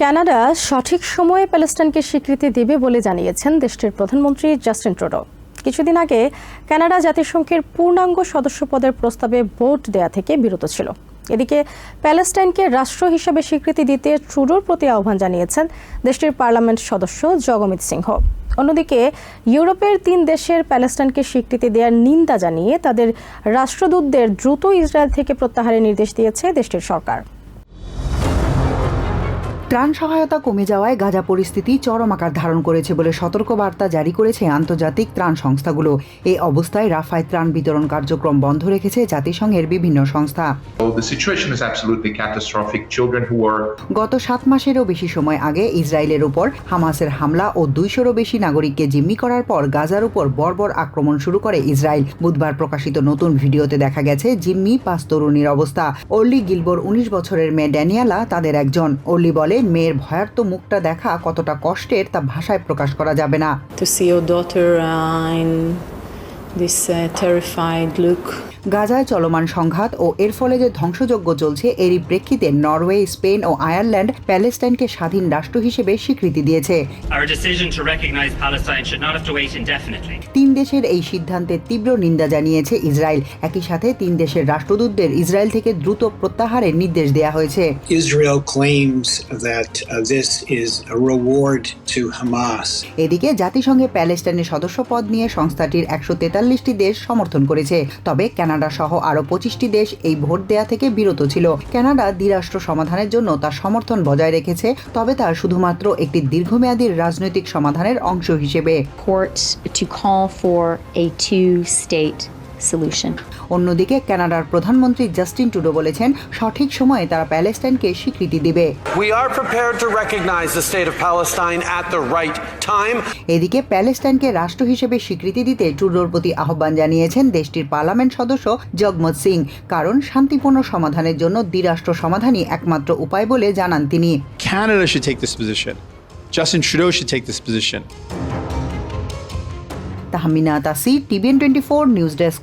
Canada সঠিক সময়ে প্যালেস্টাইনকে স্বীকৃতি দেবে বলে জানিয়েছেন দেশটির প্রধানমন্ত্রী জাস্টিন ট্রুডো। কিছুদিন আগে কানাডা জাতিসংঘের পূর্ণাঙ্গ সদস্য পদের প্রস্তাবে ভোট দেয়া থেকে বিরত ছিল। এদিকে প্যালেস্টাইনকে রাষ্ট্র হিসেবে স্বীকৃতি দিতে ট্রুডোর প্রতি আহ্বান জানিয়েছেন দেশটির পার্লামেন্ট সদস্য জগমিত সিংহ। অন্যদিকে ইউরোপের তিন দেশের প্যালেস্টাইনকে স্বীকৃতি দেওয়ার নিন্দা জানিয়ে তাদের রাষ্ট্রদূতদের দ্রুত ইসরায়েল থেকে প্রত্যাহারের নির্দেশ দিয়েছে দেশটির সরকার। ত্রাণ সহায়তা কমে যাওয়ায় গাজা পরিস্থিতি চরম আকার ধারণ করেছে বলে সতর্কবার্তা জারি করেছে আন্তর্জাতিক ত্রাণ সংস্থাগুলো। এই অবস্থায় রাফায় ত্রাণ বিতরণ কার্যক্রম বন্ধ রেখেছে জাতিসংঘের বিভিন্ন সংস্থা। গত সাত মাসেরও বেশি সময় আগে ইসরায়েলের উপর হামাসের হামলা ও দুইশোরও বেশি নাগরিককে জিম্মি করার পর গাজার উপর বর্বর আক্রমণ শুরু করে ইসরায়েল। বুধবার প্রকাশিত নতুন ভিডিওতে দেখা গেছে জিম্মি পাঁচ তরুণীর অবস্থা। অর্লি গিলবোর উনিশ বছরের মেয়ে ড্যানিয়ালা তাদের একজন। অর্লি বলে পারলে মেয়ের ভয়ার্ত মুখটা দেখা কতটা কষ্টের তা ভাষায় প্রকাশ করা যাবে না। গাজায় চলমান সংঘাত ও এর ফলে যে ধ্বংসযজ্ঞ চলছে এরই প্রেক্ষিতে নরওয়ে স্পেন ও আয়ারল্যান্ড প্যালেস্টাইনকে স্বাধীন রাষ্ট্র হিসেবে স্বীকৃতি দিয়েছে. তিন দেশের এই সিদ্ধান্তের তীব্র নিন্দা জানিয়েছে ইসরায়েল একই সাথে তিন দেশের রাষ্ট্রদূতদের ইসরায়েল থেকে দ্রুত প্রত্যাহারের নির্দেশ দেওয়া হয়েছে Israel claims that uh, this is a reward to Hamas. এদিকে জাতিসংঘে প্যালেস্টাইনের সদস্য পদ নিয়ে সংস্থাটির একশো তেতাল্লিশটি দেশ সমর্থন করেছে তবে কানাডা সহ আরও পঁচিশটি দেশ এই ভোট দেয়া থেকে বিরত ছিল। কানাডা দ্বিরাষ্ট্র সমাধানের জন্য তার সমর্থন বজায় রেখেছে, তবে তা শুধুমাত্র একটি দীর্ঘমেয়াদী রাজনৈতিক সমাধানের অংশ হিসেবে। Court to call for solution. অন্যদিকে কানাডার প্রধানমন্ত্রী জাস্টিন টুডো বলেছেন সঠিক সময়ে তারা প্যালেস্টাইনকে স্বীকৃতি দিবে We are prepared to recognize the state of Palestine at the right time. এদিকে প্যালেস্টাইনকে রাষ্ট্র হিসেবে স্বীকৃতি দিতে টুডোর প্রতি আহ্বান জানিয়েছেন দেশটির পার্লামেন্ট সদস্য জগমত সিং কারণ শান্তিপূর্ণ সমাধানের জন্য দ্বিরাষ্ট্র সমাধানই একমাত্র উপায় বলে জানান তিনি Canada should take this position. Justin Trudeau should take this position. Tahmina Tasi TVN twenty four news desk